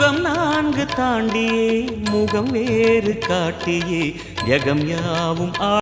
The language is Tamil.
யுகம் நான்கு தாண்டியே முகம் வேறு காட்டியே யகம் யாவும்